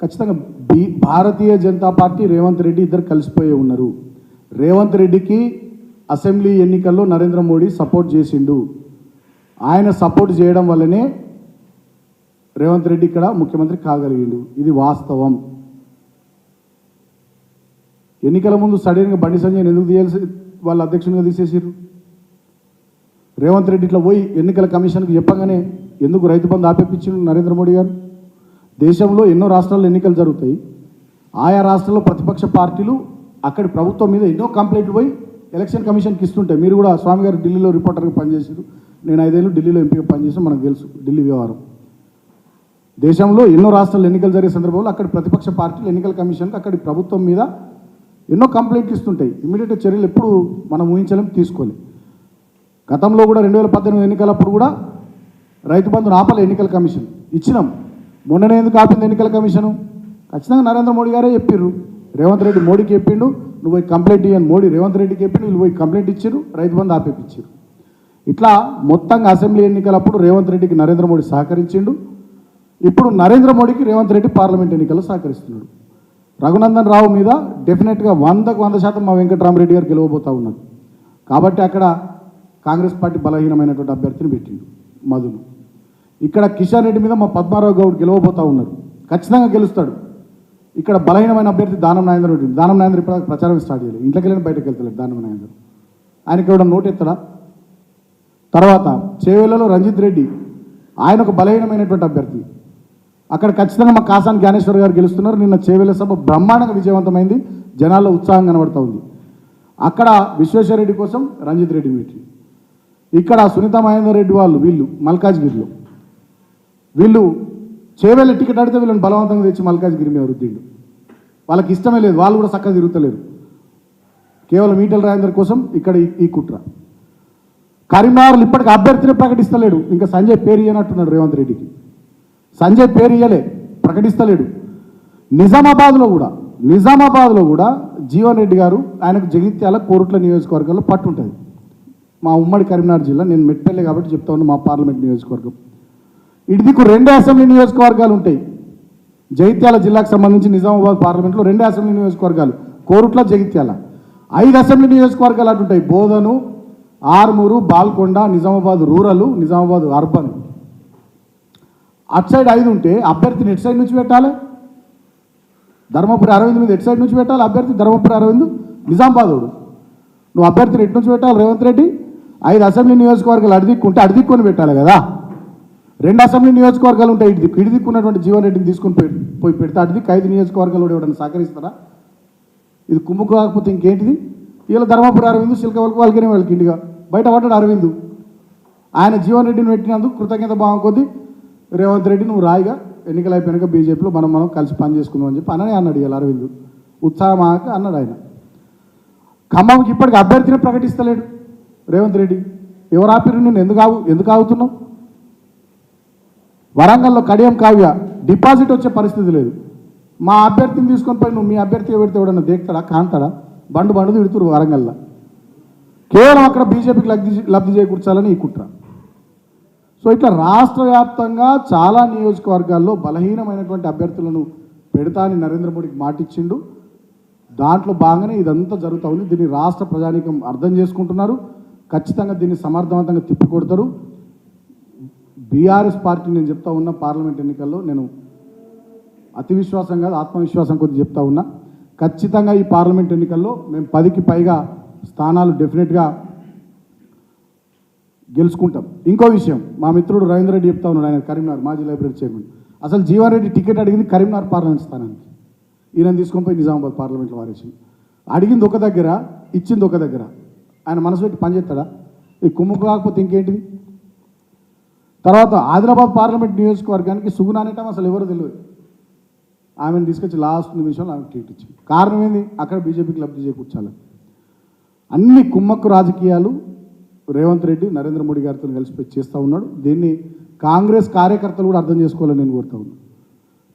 ఖచ్చితంగా B Bharatiya Janata party Revanth Reddy ఇద్దరు కలిసిపోయి ఉన్నారు. రేవంత్ రెడ్డికి అసెంబ్లీ ఎన్నికల్లో నరేంద్ర మోడీ సపోర్ట్ చేసిండు. ఆయన సపోర్ట్ చేయడం వల్లనే రేవంత్ రెడ్డి ఇక్కడ ముఖ్యమంత్రి కాగలిగిండు. ఇది వాస్తవం. ఎన్నికల ముందు సడన్గా బండి సంజయ్ ఎందుకు తీయాల్సి వాళ్ళ అధ్యక్షునిగా తీసేసారు రేవంత్ రెడ్డి ఇట్లా పోయి ఎన్నికల కమిషన్కి చెప్పగానే ఎందుకు రైతు బంధు ఆపేపించిండు నరేంద్ర మోడీ గారు? దేశంలో ఎన్నో రాష్ట్రాల్లో ఎన్నికలు జరుగుతాయి. ఆయా రాష్ట్రాల్లో ప్రతిపక్ష పార్టీలు అక్కడి ప్రభుత్వం మీద ఎన్నో కంప్లైంట్లు పోయి ఎలక్షన్ కమిషన్కి ఇస్తుంటాయి. మీరు కూడా స్వామి గారు ఢిల్లీలో రిపోర్టర్గా పనిచేసారు నేను ఐదేళ్ళు ఢిల్లీలో ఎంపీగా పనిచేసాను మనకు తెలుసు ఢిల్లీ వ్యవహారం. దేశంలో ఎన్నో రాష్ట్రాల్లో ఎన్నికలు జరిగే సందర్భంలో అక్కడి ప్రతిపక్ష పార్టీలు ఎన్నికల కమిషన్కి అక్కడి ప్రభుత్వం మీద ఎన్నో కంప్లైంట్లు ఇస్తుంటాయి. ఇమీడియట్ చర్యలు ఎప్పుడు మనం ఊహించలేం తీసుకోలేం. గతంలో కూడా రెండు వేల పద్దెనిమిది ఎన్నికలప్పుడు కూడా రైతు బంధును ఆపలే ఎన్నికల కమిషన్. ఇచ్చినాం. మొన్ననే ఎందుకు ఆపింది ఎన్నికల కమిషను? ఖచ్చితంగా నరేంద్ర మోడీ గారే చెప్పిర్రు. రేవంత్ రెడ్డి మోడీకి చెప్పిండు నువ్వు పోయి కంప్లైంట్ ఇవ్వని మోడీ రేవంత్ రెడ్డికి చెప్పిండు వీళ్ళు పోయి కంప్లైంట్ ఇచ్చారు రైతు బంధు ఆపేపించారు ఇట్లా మొత్తంగా అసెంబ్లీ ఎన్నికలప్పుడు రేవంత్ రెడ్డికి నరేంద్ర మోడీ సహకరించిండు. ఇప్పుడు నరేంద్ర మోడీకి రేవంత్ రెడ్డి పార్లమెంట్ ఎన్నికల్లో సహకరిస్తున్నాడు. రఘునందన్ రావు మీద డెఫినెట్గా వందకు వంద శాతం మా వెంకటరామరెడ్డి గారు గెలవబోతూ ఉన్నారు కాబట్టి అక్కడ కాంగ్రెస్ పార్టీ బలహీనమైనటువంటి అభ్యర్థిని పెట్టిండు మధును ఇక్కడ కిషన్ రెడ్డి మీద మా పద్మారావు గౌడ్ గెలవబోతూ ఉన్నారు. ఖచ్చితంగా గెలుస్తాడు. ఇక్కడ బలహీనమైన అభ్యర్థి దానం నాయందర్ రెడ్డి. దానం నాయందర్ ఇప్పుడు ప్రచారం స్టార్ట్ చేయాలి ఇంట్లోకి వెళ్ళిన బయటకు వెళ్తలేదు దానం నాయందర్ ఆయనకి ఇవ్వడం నోట్ ఎత్తడా? తర్వాత చేవేళ్ళలో రంజిత్ రెడ్డి ఆయన ఒక బలహీనమైనటువంటి అభ్యర్థి. అక్కడ ఖచ్చితంగా మా కాసాని జ్ఞానేశ్వర్ గారు గెలుస్తున్నారు. నిన్న చేవేల సభ బ్రహ్మాండంగా విజయవంతమైంది. జనాల్లో ఉత్సాహం కనబడుతూ ఉంది. అక్కడ విశ్వేశ్వర రెడ్డి కోసం రంజిత్ రెడ్డి మీటింగ్ ఇక్కడ సునీత మహేందర్ రెడ్డి వాళ్ళు వీళ్ళు మల్కాజ్గిరిలో వీళ్ళు చేవేళ్ళ టికెట్ అడితే వీళ్ళని బలవంతంగా తెచ్చి మల్కాజ్గిరి మీద రుద్దిండు. వాళ్ళకి ఇష్టమే లేదు వాళ్ళు కూడా చక్కగా తిరుగుతలేరు. కేవలం ఈటల రాజేందర్ కోసం ఇక్కడ ఈ- కుట్ర. కరీంనగర్లో ఇప్పటికి అభ్యర్థిని ప్రకటిస్తలేడు. ఇంకా సంజయ్ పేరు ఇయ్యనట్టున్నాడు రేవంత్ రెడ్డికి. సంజయ్ పేరు ఇయ్యలే ప్రకటిస్తలేడు. నిజామాబాద్లో కూడా నిజామాబాద్లో కూడా జీవన్ రెడ్డి గారు ఆయనకు జగిత్యాల కోరుట్ల నియోజకవర్గంలో పట్టు ఉంటుంది మా ఉమ్మడి కరీంనగర్ జిల్లా నేను మెట్పల్లి కాబట్టి చెప్తా ఉన్నాను మా పార్లమెంట్ నియోజకవర్గం. ఇటు దిక్కు అసెంబ్లీ నియోజకవర్గాలు ఉంటాయి. జగిత్యాల జిల్లాకు సంబంధించి నిజామాబాద్ పార్లమెంట్లో రెండు అసెంబ్లీ నియోజకవర్గాలు కోరుట్ల జగిత్యాల. ఐదు అసెంబ్లీ నియోజకవర్గాలు అటు ఉంటాయి బోధను ఆర్మూరు బాల్కొండ నిజామాబాద్ రూరల్ నిజామాబాద్ అర్బన్. అటు సైడ్ ఐదు ఉంటే అభ్యర్థిని ఎటు సైడ్ నుంచి పెట్టాలి? ధర్మపురి అరవింద్ మీద ఎటు సైడ్ నుంచి పెట్టాలి అభ్యర్థి? ధర్మపురి అరవింద్ నిజామాబాద్ నువ్వు అభ్యర్థిని ఎటు నుంచి పెట్టాలి? రేవంత్ రెడ్డి? ఐదు అసెంబ్లీ నియోజకవర్గాలు అడిదిక్కుంటే అడిదిక్కుని పెట్టాలి కదా. రెండు అసెంబ్లీ నియోజకవర్గాలు ఉంటాయి ఇటు దిక్కు ఇటు దిక్కున్నటువంటి జీవన్ రెడ్డిని తీసుకొని పోయి పోయి పెడితే అటు దిక్కు ఐదు నియోజకవర్గాలు కూడా ఎవడన్నా సహకరిస్తారా? ఇది కుమ్ము కాకపోతే ఇంకేంటిది? వీళ్ళ ధర్మపురి అరవింద్ వరకు వాళ్ళకి వాళ్ళకి ఇండిగా బయట పడ్డాడు అరవింద్. ఆయన జీవన్ రెడ్డిని పెట్టినందుకు కృతజ్ఞత భావం కొద్దీ. రేవంత్ రెడ్డి నువ్వు రాయిగా. ఎన్నికలు అయిపోయాక బీజేపీలో మనం మనం కలిసి పని చేసుకుందాం అని చెప్పి అననే అన్నాడు ఇలా అరవింద్. ఉత్సాహమాక అన్నాడు ఆయన. ఖమ్మంకి ఇప్పటికి అభ్యర్థిని ప్రకటిస్తలేడు. రేవంత్ రెడ్డి ఎవరు ఆపిరు నేను ఎందుకు ఆవు ఎందుకు ఆగుతున్నావు? వరంగల్లో కడియం కావ్య డిపాజిట్ వచ్చే పరిస్థితి లేదు. మా అభ్యర్థిని తీసుకొని పోయి నువ్వు మీ అభ్యర్థిగా పెడితే ఎవడన్నా దేక్తాడా కాంతాడా? బండు బండు తిడుతురు వరంగల్లో. కేవలం అక్కడ బీజేపీకి లబ్ధి లబ్ధి చేకూర్చాలని ఈ కుట్ర. సో ఇట్లా రాష్ట్ర వ్యాప్తంగా చాలా నియోజకవర్గాల్లో బలహీనమైనటువంటి అభ్యర్థులను పెడతా అని నరేంద్ర మోడీకి మాటిచ్చిండు. దాంట్లో భాగంగానే ఇదంతా జరుగుతూ ఉంది. దీన్ని రాష్ట్ర ప్రజానీకం అర్థం చేసుకుంటున్నారు. ఖచ్చితంగా దీన్ని సమర్థవంతంగా తిప్పికొడతారు. బీఆర్ఎస్ పార్టీ నేను చెప్తా ఉన్నా పార్లమెంట్ ఎన్నికల్లో నేను అతి విశ్వాసం కాదు ఆత్మవిశ్వాసం కొద్ది చెప్తా ఉన్నా. ఖచ్చితంగా ఈ పార్లమెంట్ ఎన్నికల్లో మేము పదికి పైగా స్థానాలు డెఫినెట్గా గెలుచుకుంటాం. ఇంకో విషయం మా మిత్రుడు రవీంద్ర రెడ్డి చెప్తా ఉన్నాడు ఆయన కరీంనగర్ మాజీ లైబ్రరీ చైర్మన్. అసలు జీవన్ రెడ్డి టికెట్ అడిగింది కరీంనగర్ పార్లమెంట్ స్థానానికి. ఈయన తీసుకొని పోయి నిజామాబాద్ పార్లమెంట్లో వారేసింది. అడిగింది ఒక దగ్గర ఇచ్చింది ఒక దగ్గర. ఆయన మనసు పెట్టి పనిచేస్తాడా? ఈ కుమ్ముకు కాకపోతే ఇంకేంటిది? తర్వాత ఆదిలాబాద్ పార్లమెంట్ నియోజకవర్గానికి సుగుణ అనేటం అసలు ఎవరు తెలియదు ఆమెను తీసుకొచ్చి లాస్ట్ నిమిషంలో ఆమె ట్రీట్ ఇచ్చింది. కారణం ఏంది? అక్కడ బీజేపీకి లబ్ధి చేకూర్చాలి. అన్ని కుమ్మక్కు రాజకీయాలు రేవంత్ రెడ్డి నరేంద్ర మోడీ గారితో కలిసి చేస్తూ ఉన్నాడు. దీన్ని కాంగ్రెస్ కార్యకర్తలు కూడా అర్థం చేసుకోవాలని నేను కోరుతా ఉన్నాను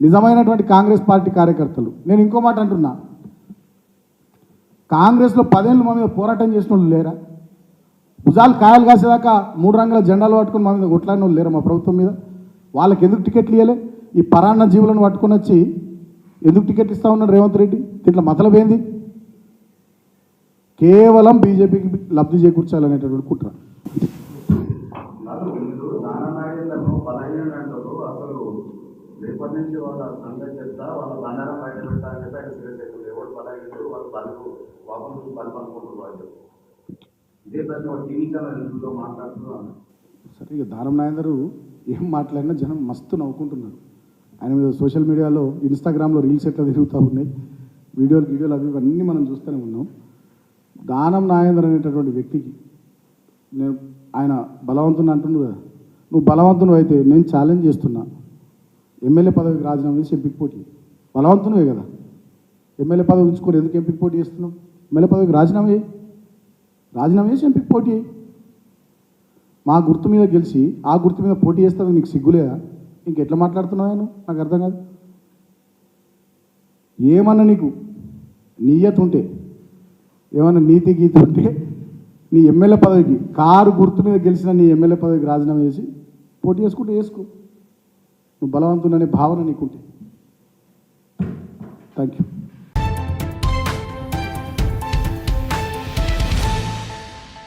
నిజమైనటువంటి కాంగ్రెస్ పార్టీ కార్యకర్తలు. నేను ఇంకో మాట అంటున్నా. కాంగ్రెస్లో పదేళ్ళు మా మీద పోరాటం చేసిన వాళ్ళు లేరా? భుజాలు కాయలు కాసేదాకా మూడు రంగుల జెండాలు పట్టుకుని మా మీద కొట్లాడిన వాళ్ళు లేరు మా ప్రభుత్వం మీద? వాళ్ళకి ఎందుకు టికెట్లు ఇవ్వలే ఈ పరాన్న జీవులను పట్టుకొని వచ్చి ఎందుకు టికెట్ ఇస్తా ఉన్నాడు రేవంత్ రెడ్డి? దీంట్లో మతలబేంది కేవలం బీజేపీకి లబ్ధి చేకూర్చాలనేటటువంటి కుట్ర. అసలు రేపటి నుంచి వాళ్ళ సంగతి చెప్తా వాళ్ళ బండారం బయట పెట్టాలని చెప్పి ఆయన సీరియస్ అవుతుంది ఎవరు బలహీనడు వాళ్ళు బలుపు వాపం నుంచి బలుపు అనుకుంటున్నారు వాళ్ళు. ఇదే ప్రశ్న ఒక టీవీ ఛానల్ ఇందులో మాట్లాడుతున్నాను సరే ఇక దారం నాయందరు ఏం మాట్లాడినా జనం మస్తు నవ్వుకుంటున్నారు. ఆయన మీద సోషల్ మీడియాలో ఇన్స్టాగ్రామ్లో రీల్స్ ఎట్లా తిరుగుతూ ఉన్నాయి వీడియోలు వీడియోలు అవి ఇవన్నీ మనం చూస్తూనే ఉన్నాం. దానం నాయందర్ అనేటటువంటి వ్యక్తికి నేను ఆయన బలవంతుని అంటున్నాడు కదా. నువ్వు బలవంతుడు అయితే నేను ఛాలెంజ్ చేస్తున్నా. ఎమ్మెల్యే పదవికి రాజీనామా చేసి ఎంపిక పోటీ బలవంతమే కదా. ఎమ్మెల్యే పదవి ఉంచుకొని ఎందుకు ఎంపిక పోటీ చేస్తున్నాం ఎమ్మెల్యే పదవికి రాజీనామా చేయి. రాజీనామా చేసి ఎంపిక పోటీ మా గుర్తు మీద గెలిచి ఆ గుర్తు మీద పోటీ చేస్తే నీకు సిగ్గులేదా ఇంకెట్లా మాట్లాడుతున్నావు నేను నాకు అర్థం కాదు. ఏమన్నా నీకు నీయత ఉంటే ఏమన్నా నీతి గీత ఉంటే నీ ఎమ్మెల్యే పదవికి కారు గుర్తు మీద గెలిచిన నీ ఎమ్మెల్యే పదవికి రాజీనామా చేసి పోటీ చేసుకుంటే వేసుకో నువ్వు బలవంతుడనే భావన నీకుంటే. Thank you